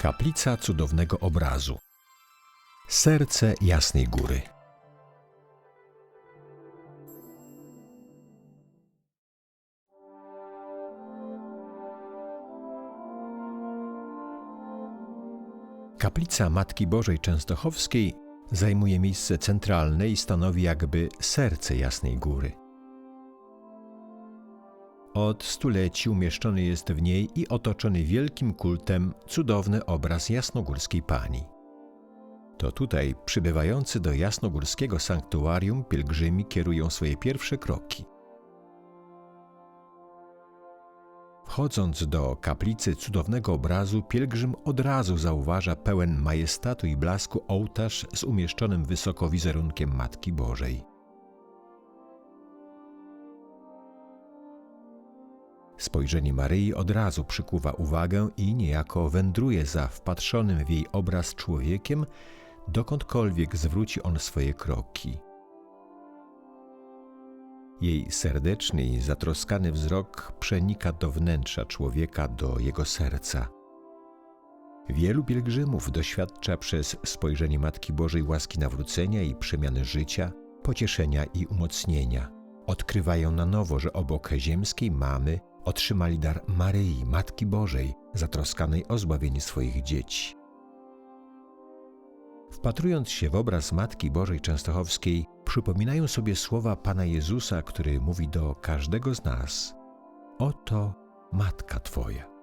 Kaplica cudownego obrazu. Serce Jasnej Góry. Kaplica Matki Bożej Częstochowskiej zajmuje miejsce centralne i stanowi jakby serce Jasnej Góry. Od stuleci umieszczony jest w niej i otoczony wielkim kultem cudowny obraz jasnogórskiej pani. To tutaj przybywający do jasnogórskiego sanktuarium pielgrzymi kierują swoje pierwsze kroki. Wchodząc do kaplicy cudownego obrazu, pielgrzym od razu zauważa pełen majestatu i blasku ołtarz z umieszczonym wysoko wizerunkiem Matki Bożej. Spojrzenie Maryi od razu przykuwa uwagę i niejako wędruje za wpatrzonym w jej obraz człowiekiem, dokądkolwiek zwróci on swoje kroki. Jej serdeczny i zatroskany wzrok przenika do wnętrza człowieka, do jego serca. Wielu pielgrzymów doświadcza przez spojrzenie Matki Bożej łaski nawrócenia i przemiany życia, pocieszenia i umocnienia. Odkrywają na nowo, że obok ziemskiej mamy otrzymali dar Maryi, Matki Bożej, zatroskanej o zbawienie swoich dzieci. Wpatrując się w obraz Matki Bożej Częstochowskiej, przypominają sobie słowa Pana Jezusa, który mówi do każdego z nas: Oto Matka Twoja.